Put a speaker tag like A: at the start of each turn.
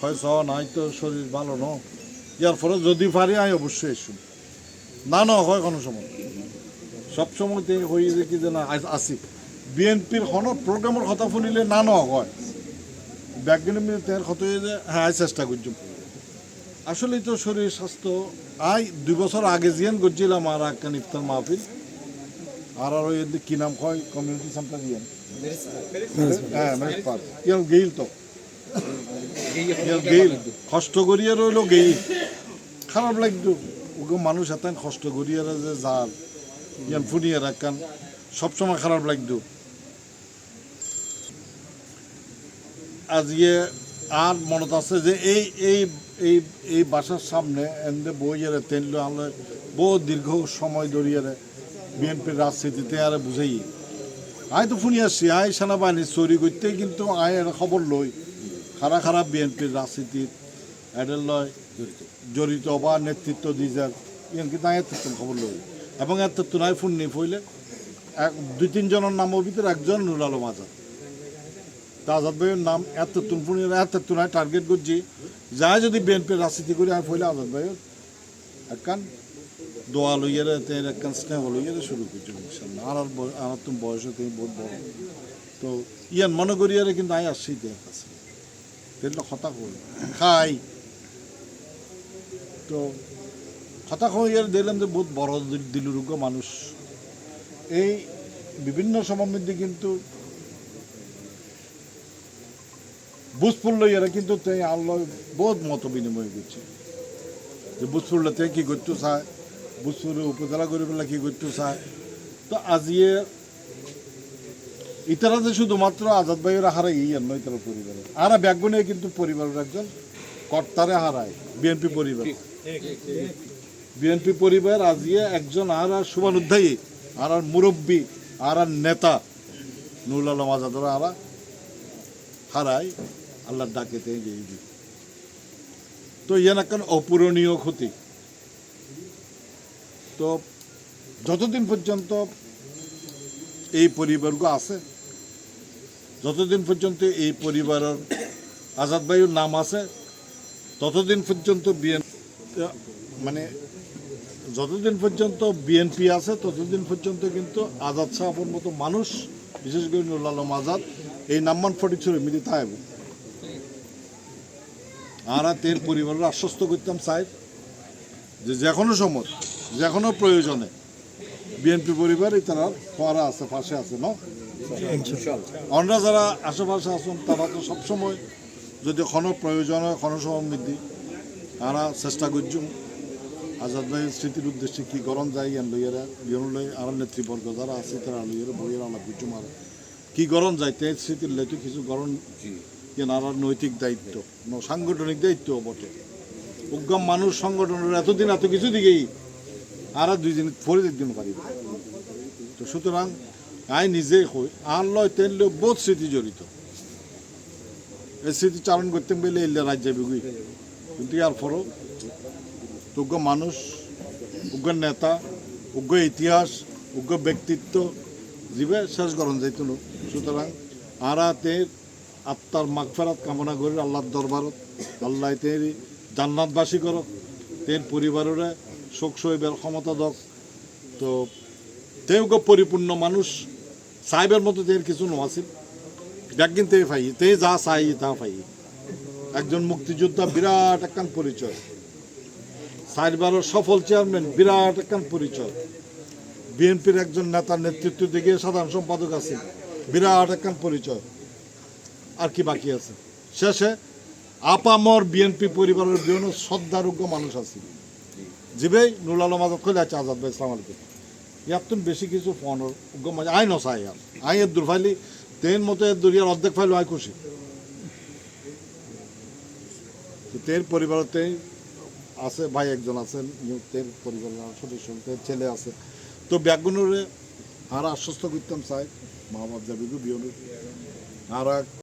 A: হয়তো নাই তো শরীর ভালো ন? ইয়ার পরে যদি পারি আমি অবশ্যই এসুন না না হয় কোনো সময়। সব সময়তে হয়ে যে কি যে না আসি। বিএনপির কোনো প্রোগ্রামের কথা শুনিলে না ন হয়। ব্যাগগুলো মিলে তের কত হয়ে যে হ্যাঁ আই চেষ্টা করছি। আসলেই তো শরীর স্বাস্থ্য আই দুই বছর আগে জিয়ান করছিলাম আর একটা ইফতার মাহফিল। আর আর ওই কি নাম হয় কমিউনিটি সেন্টার ইয়ান হ্যাঁ গেইল তো। কষ্ট করিয়া রইল গেইল। খারাপ লাগতো। ওকে মানুষ এত কষ্ট করিয়া যে জাল। ইয়ান ফুনিয়ে রাখান সবসময় খারাপ লাগতো। আজকে আর মনত আছে যে এই এই এই এই বাসার সামনে এমনি বইয়েরে তেনলো আমরা বহু দীর্ঘ সময় ধরিয়ে বিএনপির রাজনীতিতে আর বুঝাই আয় তো শুনি আসছি আয় সেনাবাহিনী চুরি করতে কিন্তু আয় খবর লই খারা খারাপ বিএনপির রাজনীতির এডেল লয়, জড়িত। বা নেতৃত্ব দিজার ইয়ান কিন্তু আয় এত খবর লই। এবং এত তুনায় ফোন নিয়ে ফইলে। এক, দুই তিনজনের নামের ভিতরে একজন নুর আলম আজাদ। তা আজাদ ভাইয়ের নাম এত তুনফুনি এত তুনায় টার্গেট করছি, যা যদি বিএনপির রাজনীতি করে, আমি ফইলে আজাদ ভাইয়ের একখান দোয়া লইয়ারে তের একখান স্নেহ লইয়ারে শুরু করছি আর আর আমার বয়সে তুমি বহুত বড়। তো ইয়ান মনে করিয়ারে কিন্তু আমি আসছি তে কাছে তেল হতা করি খাই। তো হতা ইয়ার দিলাম যে বহুত বড় দিল- দিলুরুগ্য মানুষ। এই বিভিন্ন মধ্যে কিন্তু বুঝফুল্ল এরা, কিন্তু তাই আল্লাহ বহুত মত বিনিময় করছে। যে বুঝফুল্ল তে কি করতে চায় বুঝফুল উপজেলা করে পেলে কি করতে চায় তো আজিয়ে ইতারা যে শুধুমাত্র আজাদ ভাইয়ের হারাই এই আর নয় তারা পরিবারের আর ব্যাগুনে কিন্তু পরিবারের একজন কর্তারে হারায় বিএনপি পরিবার। বিএনপি পরিবার আজিয়ে একজন আর আর শুভানুধ্যায়ী আর আর মুরব্বী আর আর নেতা নুরুল আলম আজাদরা আরা হারায় আল্লাহর ডাকেতে দিই তো ইয়ান একখান অপূরণীয় ক্ষতি। তো যতদিন পর্যন্ত এই পরিবারগুলো আছে যতদিন পর্যন্ত এই পরিবারের আজাদ ভাইয়ের নাম আছে, ততদিন পর্যন্ত বিএন মানে যতদিন পর্যন্ত বিএনপি আছে, ততদিন পর্যন্ত কিন্তু আজাদ সাহাবর মতো মানুষ, বিশেষ করে নুরুল আলম আজাদ, এই নাম্মান ফটি ছড়ে মিলি থাকবে আর তের পরিবারের আশ্বস্ত করতাম, সাহেব, যে যে কোনো সময় যে কোনো প্রয়োজনে বিএনপি পরিবার এই তারা পড়া আছে, পাশে আছে, ন? অন্যরা যারা আশেপাশে আছেন তারা তো সবসময় যদি কোনো প্রয়োজন হয় কোনো সমৃদ্ধি তারা চেষ্টা করছুম। আজাদ ভাইয়ের স্মৃতির উদ্দেশ্যে কি গরম যায় ইয়ান লইয়ারা ইয়ান লই আর নেতৃবর্গ যারা আছে তারা লইয়ারা বইয়ের আলাপ করছুম। আর কি গরম যায় তে স্মৃতির লেতো কিছু গরম ইয়ান আর নৈতিক দায়িত্ব সাংগঠনিক দায়িত্ব বটে। উগ্রাম মানুষ সংগঠনের এতদিন এত কিছু দিকেই আর দুই দিন ফরে দিন পারিব তো সুতরাং আই নিজেই হই আর লয় তেল লয় বহুত স্মৃতি জড়িত। এই স্মৃতি চারণ করতে পেলে এলে রাজ্য বিগুই কিন্তু ইয়ার ফরও উগ্র মানুষ, উগ্র নেতা, উগ্র ইতিহাস, উগ্র ব্যক্তিত্ব, জীবে শেষ গরম যাইত না। সুতরাং আরা তের আত্মার মাগফেরাত কামনা করি আল্লাহর দরবারত। আল্লাহ তের জান্নাতবাসী করক, তের পরিবারের শোক সহিবের ক্ষমতা দক। তো তেউকে পরিপূর্ণ মানুষ সাহেবের মতো তের কিছু নোয়াছিল একদিন তে ফাই, তে যা চাই তা ফাই। একজন মুক্তিযোদ্ধা বিরাট একখান পরিচয়। সাইবারের সফল চেয়ারম্যান বিরাট একখান পরিচয়। বিএনপির একজন নেতার নেতৃত্ব দিকে সাধারণ সম্পাদক আছে, বিরাট একখান পরিচয়। আর কি বাকি আছে? শেষে আপামর বিএনপি পরিবারের বিভিন্ন শ্রদ্ধারোগ্য মানুষ আছে। জিবেই নুল আলম আজাদ কইলে আছে আজাদ ভাই ইসলাম আলকে ইয়াতুন বেশি কিছু ফোনের উগ্র মাঝে আই নসাই আর আই এর দূর ফাইলি তেন মতো এর দূরিয়ার অর্ধেক ফাইলো আই খুশি। তের পরিবারতে আছে, ভাই একজন আছেন তের পরিবারের সদস্য তের ছেলে আছে। তো ব্যাগুনুরে আর আশ্বস্ত করতাম চাই মা বাপ যাবি বিয়নুর আর